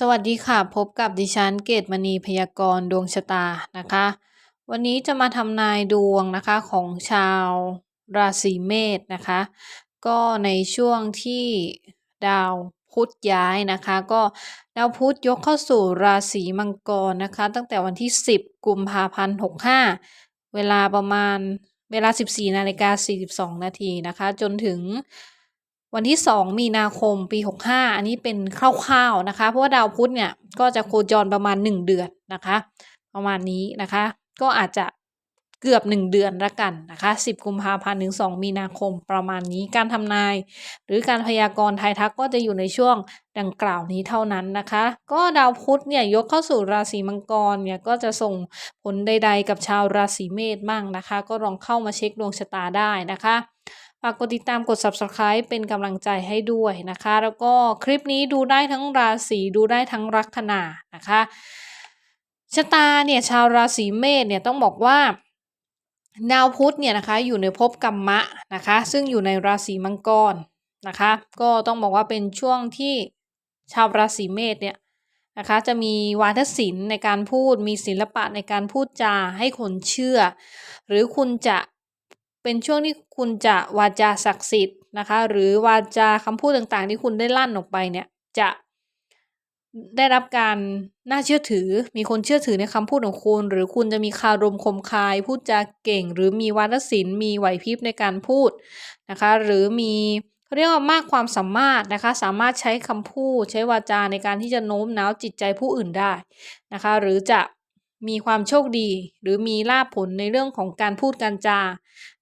สวัสดีค่ะ พบกับดิฉันเกตมณีพยากรณ์ดวงชะตานะคะ วันนี้จะมาทำนายดวงนะคะของชาวราศีเมษนะคะ ก็ในช่วงที่ดาวพุธย้ายนะคะ ก็ดาวพุธยกเข้าสู่ราศีมังกรนะคะ ตั้งแต่วันที่ 10 กุมภาพันธ์65 เวลาประมาณเวลา 14นาฬิกา42นาทีนะคะ จนถึง วันที่ 2 มีนาคมปี 65 อันนี้เป็นคร่าวๆนะคะ เพราะว่าดาวพุธเนี่ยก็จะโคจรประมาณ 1 เดือนนะคะ ประมาณนี้นะคะ ก็อาจจะเกือบ 1 เดือนละกันนะคะ 10 กุมภาพันธ์ถึง 2 มีนาคมประมาณนี้การทำนาย หรือการพยากรณ์ทายทักก็จะอยู่ในช่วงดังกล่าวนี้เท่านั้นนะคะ ก็ดาวพุธเนี่ยยกเข้าสู่ราศีมังกรเนี่ยก็จะส่งผลใด ๆ กับชาวราศีเมษบ้างนะคะ ก็ลองเข้ามาเช็คดวงชะตาได้นะคะ ฝากกดติดตามกด subscribe เป็นกำลังใจให้ด้วยนะคะ แล้วก็คลิปนี้ดูได้ทั้งราศีดูได้ทั้งลัคนานะคะชะตาเนี่ยชาวราศีเมษเนี่ยต้องบอกว่าดาวพุธเนี่ยนะคะอยู่ในภพกรรมะนะคะ ซึ่งอยู่ในราศีมังกรนะคะ ก็ต้องบอกว่าเป็นช่วงที่ชาวราศีเมษเนี่ยนะคะจะมีวาทศิลป์ในการพูดมีศิลปะในการพูดจาให้คนเชื่อ หรือคุณจะ เป็นช่วงที่คุณจะวาจาศักดิ์สิทธิ์นะคะ หรือวาจาคำพูดต่างๆ ที่คุณได้ลั่นออกไปเนี่ยจะได้รับการน่าเชื่อถือ มีคนเชื่อถือในคำพูดของคุณ หรือคุณจะมีคารมคมคาย พูดจาเก่ง หรือมีวาทศิลป์มีไหวพริบในการพูดนะคะ หรือมีเขาเรียกว่ามากความสามารถนะคะ สามารถใช้คำพูด ใช้วาจาในการที่จะโน้มน้าวจิตใจผู้อื่นได้นะคะ หรือจะ มีความโชคดี หรือมีลาภผลในเรื่องของการพูดการจา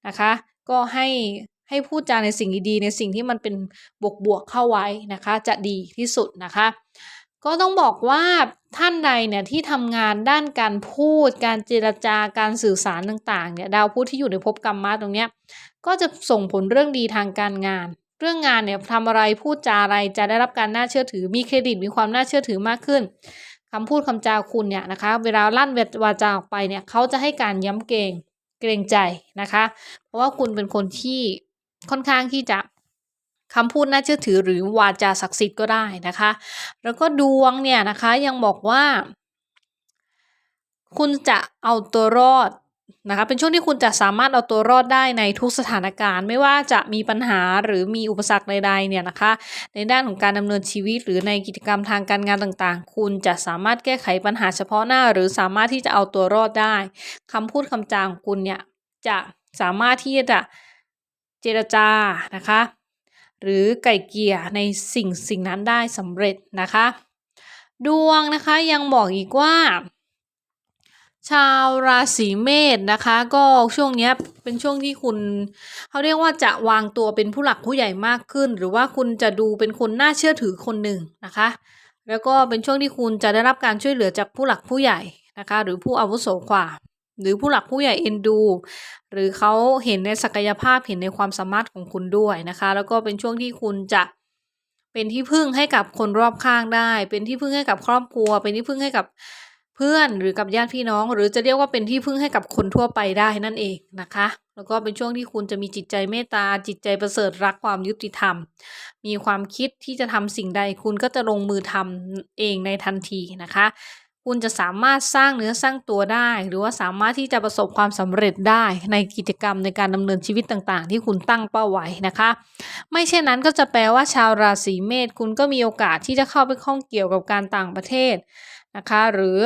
นะคะ ก็ให้ให้พูดจาในสิ่งดีๆในสิ่งที่มันเป็นบวกๆเข้าไว้นะคะ จะดีที่สุดนะคะ ก็ต้องบอกว่าท่านใดเนี่ยที่ทำงานด้านการพูด การเจรจาการสื่อสารต่างๆเนี่ยดาวพุธที่อยู่ในภพกรรมะตรงเนี้ยก็จะส่งผลเรื่องดีทางการงานเรื่องงานเนี่ยทำอะไรพูดจาอะไรจะได้รับการน่าเชื่อถือมีเครดิตมีความน่าเชื่อถือมากขึ้น คำพูดคำจาคุณเนี่ยนะคะ เวลาลั่นวาจาออกไปเนี่ยเขาจะให้การย้ำเกรงเกรงใจนะคะ เพราะว่าคุณเป็นคนที่ค่อนข้างที่จะคำพูดน่าเชื่อถือหรือวาจาศักดิ์สิทธิ์ก็ได้นะคะ แล้วก็ดวงเนี่ยนะคะยังบอกว่า คุณจะเอาตัวรอด นะคะเป็นช่วงที่คุณจะสามารถเอาตัวรอดได้ในทุกสถานการณ์ ไม่ว่าจะมีปัญหาหรือมีอุปสรรคใดๆเนี่ยนะคะ ในด้านของการดำเนินชีวิต หรือในกิจกรรมทางการงานต่างๆ คุณจะสามารถแก้ไขปัญหาเฉพาะหน้า หรือสามารถที่จะเอาตัวรอดได้คำพูดคำจาของคุณเนี่ยจะสามารถที่จะเจรจานะคะ หรือไก่เกี่ยในสิ่งสิ่งนั้นได้สำเร็จนะคะ ดวงนะคะยังบอกอีกว่า ชาวราศีเมษนะคะ ก็ช่วงนี้เป็นช่วงที่คุณเขาเรียกว่าจะวางตัวเป็นผู้หลักผู้ใหญ่มากขึ้น หรือว่าคุณจะดูเป็นคนน่าเชื่อถือคนหนึ่งนะคะ แล้วก็เป็นช่วงที่คุณจะได้รับการช่วยเหลือจากผู้หลักผู้ใหญ่นะคะ หรือผู้อาวุโสกว่าหรือผู้หลักผู้ใหญ่เอ็นดู หรือเขาเห็นในศักยภาพเห็นในความสามารถของคุณด้วยนะคะ แล้วก็เป็นช่วงที่คุณจะเป็นที่พึ่งให้กับคนรอบข้างได้ เป็นที่พึ่งให้กับครอบครัว เป็นที่พึ่งให้กับ เพื่อนหรือกับญาติพี่น้อง หรือจะเรียกว่าเป็นที่พึ่งให้กับคนทั่วไปได้นั่นเองนะคะ แล้วก็เป็นช่วงที่คุณจะมีจิตใจเมตตา จิตใจประเสริฐรักความยุติธรรม มีความคิดที่จะทำสิ่งใดคุณก็จะลงมือทำเองในทันทีนะคะ คุณจะสามารถสร้างเนื้อสร้างตัวได้ หรือว่าสามารถที่จะประสบความสำเร็จได้ในกิจกรรมในการดำเนินชีวิตต่างๆ ที่คุณตั้งเป้าไว้นะคะ ไม่เช่นนั้นก็จะแปลว่าชาวราศีเมษคุณก็มีโอกาสที่จะเข้าไปข้องเกี่ยวกับการต่างประเทศนะคะ หรือ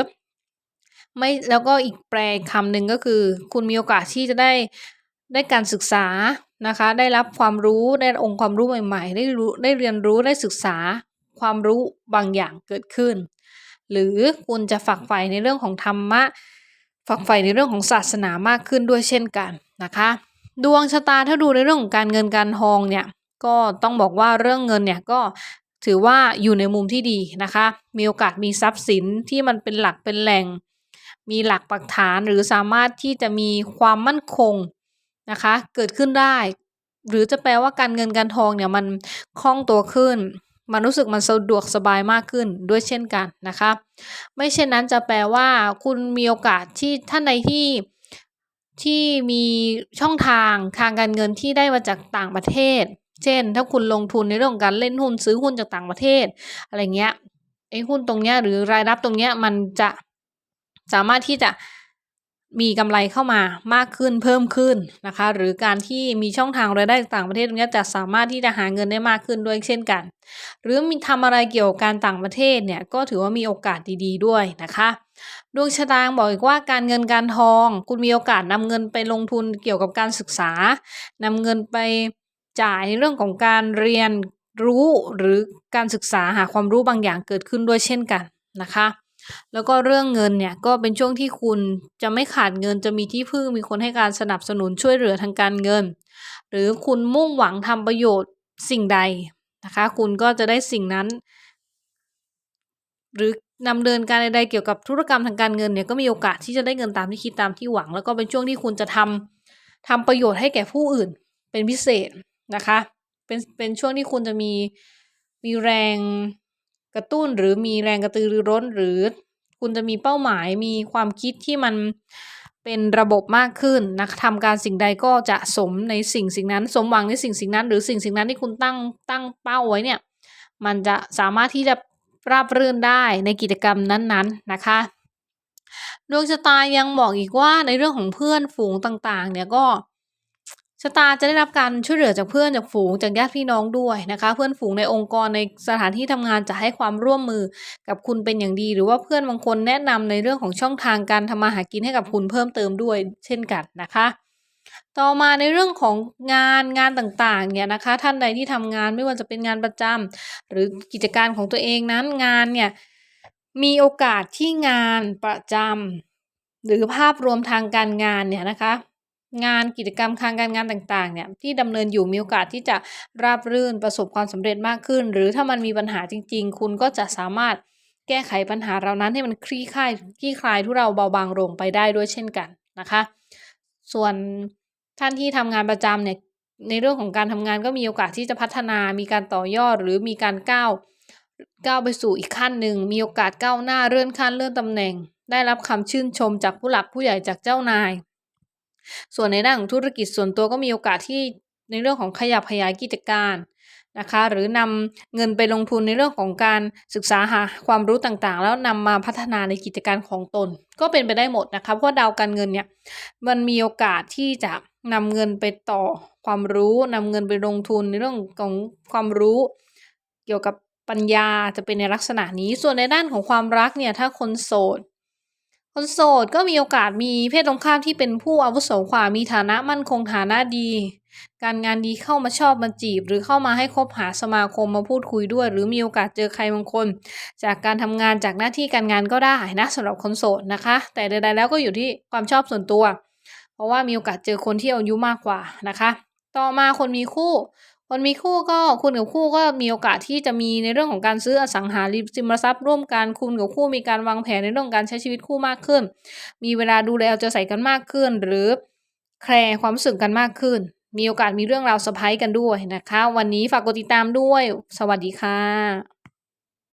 ไม่แล้วก็อีกแปลคำหนึ่งก็คือ คุณมีโอกาสที่จะได้ได้การศึกษานะคะ ได้รับความรู้ได้องค์ความรู้ใหม่ ๆ ได้รู้ได้เรียนรู้ได้ศึกษาความรู้บางอย่างเกิดขึ้น หรือคุณจะฝักใฝ่ในเรื่องของธรรมะ ฝักใฝ่ในเรื่องของศาสนามากขึ้นด้วยเช่นกันนะคะ ดวงชะตาถ้าดูในเรื่องของการเงินการทองเนี่ยก็ต้องบอกว่าเรื่องเงินเนี่ยก็ถือว่าอยู่ในมุมที่ดีนะคะ มีโอกาสมีทรัพย์สินที่มันเป็นหลักเป็นแหล่ง มีหลักปักฐานหรือสามารถที่จะมีความมั่นคงนะคะ เกิดขึ้นได้ หรือจะแปลว่าการเงินการทองเนี่ยมันคล่องตัวขึ้น มันรู้สึกมันสะดวกสบายมากขึ้นด้วยเช่นกันนะคะ ไม่เช่นนั้นจะแปลว่า คุณมีโอกาสที่ท่านใดที่ที่มีช่องทางทางการเงินที่ได้มาจากต่างประเทศ เช่น ถ้าคุณลงทุนในเรื่องของการเล่นหุ้นซื้อหุ้นจากต่างประเทศ อะไรเงี้ยไอ้หุ้นตรงเนี้ยหรือรายรับตรงเนี้ยมันจะสามารถที่จะ มีกำไรเข้ามามากขึ้นเพิ่มขึ้นนะคะ หรือการที่มีช่องทางรายได้ต่างประเทศตรงเนี้ยจะสามารถที่จะหาเงินได้มากขึ้นด้วยเช่นกัน หรือมีทำอะไรเกี่ยวกับการต่างประเทศเนี่ยก็ถือว่ามีโอกาสดีๆด้วยนะคะดวงชะตาบอกอีกว่าการเงินการทอง คุณมีโอกาสนำเงินไปลงทุนเกี่ยวกับการศึกษานำเงินไปจ่ายในเรื่องของการเรียนรู้หรือการศึกษาหาความรู้บางอย่างเกิดขึ้นด้วยเช่นกันนะคะ แล้วก็เรื่องเงินเนี่ยก็เป็นช่วงที่คุณจะไม่ขาดเงินจะมีที่พึ่งมีคนให้การสนับสนุนช่วยเหลือทางการเงิน หรือคุณมุ่งหวังทำประโยชน์สิ่งใดนะคะ คุณก็จะได้สิ่งนั้น หรือนำเดินการใดๆเกี่ยวกับธุรกรรมทางการเงินเนี่ยก็มีโอกาสที่จะได้เงินตามที่คิดตามที่หวัง แล้วก็เป็นช่วงที่คุณจะทำทำประโยชน์ให้แก่ผู้อื่น เป็นพิเศษนะคะ เป็นเป็นช่วงที่คุณจะมีมีแรง กระตุ้นหรือมีแรงกระตือรือร้น หรือคุณจะมีเป้าหมายมีความคิดที่มันเป็นระบบมากขึ้นนะทำการสิ่งใดก็จะสมในสิ่งสิ่งนั้น สมหวังในสิ่งสิ่งนั้น หรือสิ่งสิ่งนั้นที่คุณตั้งตั้งเป้าไว้เนี่ยมันจะสามารถที่จะราบรื่นได้ในกิจกรรมนั้นๆนนนะคะดวงชะตายังบอกอีกว่าในเรื่องของเพื่อนฝูงต่างๆ เนี่ยก็ ชะตาจะได้รับการช่วยเหลือจากเพื่อนจากฝูงจากญาติพี่น้องด้วยนะคะ เพื่อนฝูงในองค์กรในสถานที่ทำงานจะให้ความร่วมมือกับคุณเป็นอย่างดี หรือว่าเพื่อนบางคนแนะนำในเรื่องของช่องทางการทำมาหากินให้กับคุณเพิ่มเติมด้วยเช่นกันนะคะ ต่อมาในเรื่องของงานงานต่างๆเนี่ยนะคะ ท่านใดที่ทำงานไม่ว่าจะเป็นงานประจำหรือกิจการของตัวเองนั้นงานเนี่ยมีโอกาสที่งานประจำหรือภาพรวมทางการงานเนี่ยนะคะ งานกิจกรรมทางการงานต่างๆเนี่ยที่ดำเนินอยู่มีโอกาสที่จะราบรื่นประสบความสำเร็จมากขึ้น หรือถ้ามันมีปัญหาจริง ๆ คุณก็จะสามารถแก้ไขปัญหาเหล่านั้นให้มันคลี่คลายคลี่คลายทุเราเบาบางลงไปได้ด้วยเช่นกันนะคะ ส่วนท่านที่ทำงานประจำเนี่ยในเรื่องของการทำงานก็มีโอกาสที่จะพัฒนา มีการต่อยอดหรือมีการก้าวก้าวไปสู่อีกขั้นหนึ่ง มีโอกาสก้าวหน้าเลื่อนขั้นเลื่อนตำแหน่ง ได้รับคำชื่นชมจากผู้หลักผู้ใหญ่จากเจ้านาย ส่วนในด้านของธุรกิจส่วนตัวก็มีโอกาสที่ในเรื่องของขยับขยายกิจการนะคะหรือนำเงินไปลงทุนในเรื่องของการศึกษาหาความรู้ต่างๆ แล้วนำมาพัฒนาในกิจการของตน ก็เป็นไปได้หมดนะคะเพราะดาวการเงินเนี่ยมันมีโอกาสที่จะนำเงินไปต่อความรู้นำเงินไปลงทุนในเรื่องของความรู้ เกี่ยวกับปัญญาจะเป็นในลักษณะนี้ส่วนในด้านของความรักเนี่ยถ้าคนโสด คนโสดก็มีโอกาสมีเพศตรงข้ามที่เป็นผู้อาวุโสกว่ามีฐานะมั่นคงฐานะดี การงานดีเข้ามาชอบมาจีบ หรือเข้ามาให้คบหาสมาคมมาพูดคุยด้วย หรือมีโอกาสเจอใครบางคน จากการทำงานจากหน้าที่การงานก็ได้นะสำหรับคนโสดนะคะ แต่ใดๆแล้วก็อยู่ที่ความชอบส่วนตัว เพราะว่ามีโอกาสเจอคนที่อายุมากกว่านะคะ ต่อมาคนมีคู่ คนมีคู่ก็คุณกับคู่ก็มีโอกาสที่จะมีในเรื่องของการซื้ออสังหาริมทรัพย์ร่วมกันคุณกับคู่มีการวางแผนในเรื่องการใช้ชีวิตคู่มากขึ้น มีเวลาดูแลเอาใจใส่กันมากขึ้น หรือแคร์ความรู้สึกกันมากขึ้น มีโอกาสมีเรื่องราวสะพ้ายกันด้วยนะคะ วันนี้ฝากกดติดตามด้วย สวัสดีค่ะ